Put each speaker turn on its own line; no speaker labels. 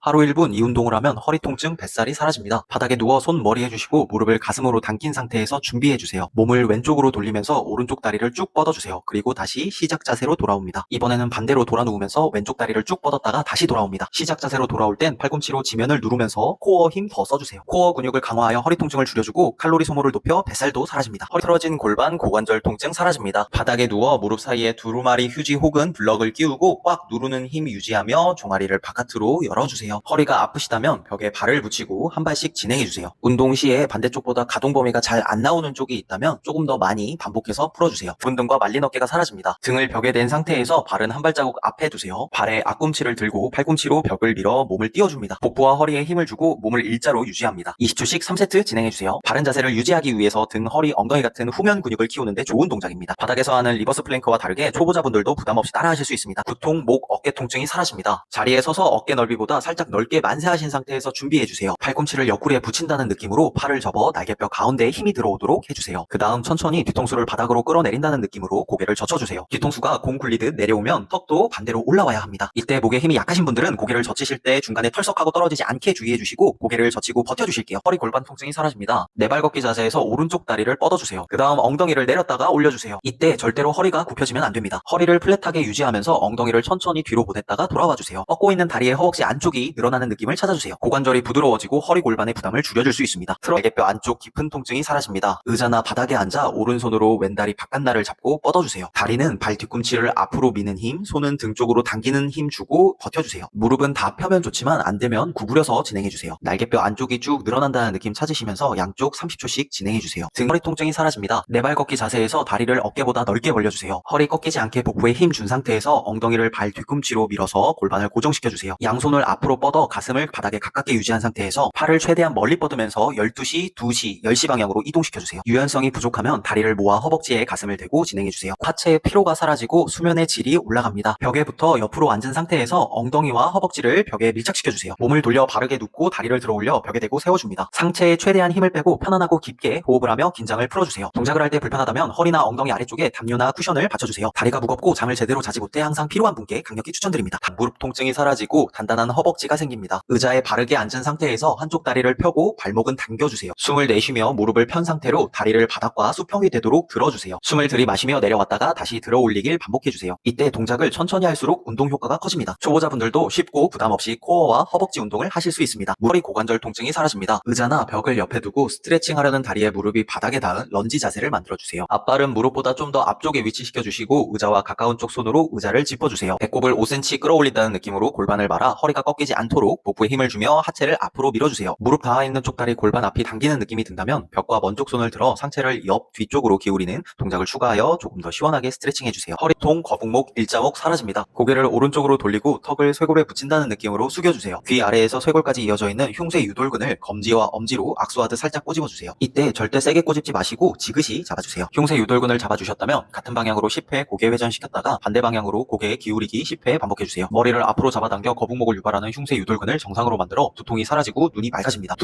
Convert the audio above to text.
하루 1분 이 운동을 하면 허리 통증, 뱃살이 사라집니다. 바닥에 누워 손 머리 해주시고 무릎을 가슴으로 당긴 상태에서 준비해주세요. 몸을 왼쪽으로 돌리면서 오른쪽 다리를 쭉 뻗어주세요. 그리고 다시 시작 자세로 돌아옵니다. 이번에는 반대로 돌아 누우면서 왼쪽 다리를 쭉 뻗었다가 다시 돌아옵니다. 시작 자세로 돌아올 땐 팔꿈치로 지면을 누르면서 코어 힘 더 써주세요. 코어 근육을 강화하여 허리 통증을 줄여주고 칼로리 소모를 높여 뱃살도 사라집니다. 허리 틀어진 골반, 고관절 통증 사라집니다. 바닥에 누워 무릎 사이에 두루마리 휴지 혹은 블럭을 끼우고 꽉 누르는 힘 유지하며 종아리를 바깥으로 열어주세요. 허리가 아프시다면 벽에 발을 붙이고 한 발씩 진행해 주세요. 운동 시에 반대쪽보다 가동 범위가 잘 안 나오는 쪽이 있다면 조금 더 많이 반복해서 풀어주세요. 분등과 말린 어깨가 사라집니다. 등을 벽에 댄 상태에서 발은 한 발자국 앞에 두세요. 발에 앞꿈치를 들고 팔꿈치로 벽을 밀어 몸을 띄워줍니다. 복부와 허리에 힘을 주고 몸을 일자로 유지합니다. 20초씩 3세트 진행해주세요. 바른 자세를 유지하기 위해서 등, 허리, 엉덩이 같은 후면 근육을 키우는데 좋은 동작입니다. 바닥에서 하는 리버스 플랭크와 다르게 초보자분들도 부담 없이 따라하실 수 있습니다. 두통, 목, 어깨 통증이 사라집니다. 자리에 서서 어깨 넓이보다 살짝 넓게 만세하신 상태에서 준비해 주세요. 팔꿈치를 옆구리에 붙인다는 느낌으로 팔을 접어 날개뼈 가운데에 힘이 들어오도록 해주세요. 그 다음 천천히 뒤통수를 바닥으로 끌어내린다는 느낌으로 고개를 젖혀주세요. 뒤통수가 공 굴리듯 내려오면 턱도 반대로 올라와야 합니다. 이때 목에 힘이 약하신 분들은 고개를 젖히실 때 중간에 털썩하고 떨어지지 않게 주의해 주시고 고개를 젖히고 버텨주실게요. 허리 골반 통증이 사라집니다. 네발 걷기 자세에서 오른쪽 다리를 뻗어주세요. 그 다음 엉덩이를 내렸다가 올려주세요. 이때 절대로 허리가 굽혀지면 안 됩니다. 허리를 플랫하게 유지하면서 엉덩이를 천천히 뒤로 보냈다가 돌아와주세요. 뻗고 있는 다리의 허벅지 안쪽이 늘어나는 느낌을 찾아주세요. 고관절이 부드러워지고 허리 골반의 부담을 줄여줄 수 있습니다. 날개뼈 안쪽 깊은 통증이 사라집니다. 의자나 바닥에 앉아 오른손으로 왼다리 바깥날을 잡고 뻗어주세요. 다리는 발 뒤꿈치를 앞으로 미는 힘, 손은 등 쪽으로 당기는 힘 주고 버텨주세요. 무릎은 다 펴면 좋지만 안 되면 구부려서 진행해주세요. 날개뼈 안쪽이 쭉 늘어난다는 느낌 찾으시면서 양쪽 30초씩 진행해주세요. 등 허리 통증이 사라집니다. 네발 걷기 자세에서 다리를 어깨보다 넓게 벌려주세요. 허리 꺾이지 않게 복부에 힘 준 상태에서 엉덩이를 발 뒤꿈치로 밀어서 골반을 고정시켜주세요. 양손을 앞으로 뻗어 가슴을 바닥에 가깝게 유지한 상태에서 팔을 최대한 멀리 뻗으면서 12시, 2시, 10시 방향으로 이동시켜주세요. 유연성이 부족하면 다리를 모아 허벅지에 가슴을 대고 진행해주세요. 하체의 피로가 사라지고 수면의 질이 올라갑니다. 벽에 붙어 옆으로 앉은 상태에서 엉덩이와 허벅지를 벽에 밀착시켜주세요. 몸을 돌려 바르게 눕고 다리를 들어 올려 벽에 대고 세워줍니다. 상체에 최대한 힘을 빼고 편안하고 깊게 호흡을 하며 긴장을 풀어주세요. 동작을 할 때 불편하다면 허리나 엉덩이 아래쪽에 담요나 쿠션을 받쳐주세요. 다리가 무겁고 잠을 제대로 자지 못해 항상 필요한 분께 강력히 추천드립니다. 무릎 통증이 사라지고 단단한 허벅지 가 생깁니다. 의자에 바르게 앉은 상태에서 한쪽 다리를 펴고 발목은 당겨주세요. 숨을 내쉬며 무릎을 편 상태로 다리를 바닥과 수평이 되도록 들어주세요. 숨을 들이마시며 내려왔다가 다시 들어 올리길 반복해주세요. 이때 동작을 천천히 할수록 운동 효과가 커집니다. 초보자분들도 쉽고 부담 없이 코어와 허벅지 운동을 하실 수 있습니다. 허리 고관절 통증이 사라집니다. 의자나 벽을 옆에 두고 스트레칭 하려는 다리의 무릎이 바닥에 닿은 런지 자세를 만들어주세요. 앞발은 무릎보다 좀 더 앞쪽에 위치시켜 주시고 의자와 가까운 쪽 손으로 의자를 짚어주세요. 배꼽을 5cm 끌어올린다는 느낌으로 골반을 말아 허리가 꺾이지 않도록 복부에 힘을 주며 하체를 앞으로 밀어주세요. 무릎 닿아 있는 쪽 다리 골반 앞이 당기는 느낌이 든다면 벽과 먼 쪽 손을 들어 상체를 옆 뒤쪽으로 기울이는 동작을 추가하여 조금 더 시원하게 스트레칭 해주세요. 허리통, 거북목, 일자목 사라집니다. 고개를 오른쪽으로 돌리고 턱을 쇄골에 붙인다는 느낌으로 숙여주세요. 귀 아래에서 쇄골까지 이어져 있는 흉쇄 유돌근을 검지와 엄지로 악수하듯 살짝 꼬집어주세요. 이때 절대 세게 꼬집지 마시고 지그시 잡아주세요. 흉쇄 유돌근을 잡아주셨다면 같은 방향으로 10회 고개 회전시켰다가 반대 방향으로 고개 기울이기 10회 반복해주세요. 머리를 앞으로 잡아당겨 거북목을 유발하는 흉쇄 유돌근을 정상으로 만들어 두통이 사라지고 눈이 맑아집니다.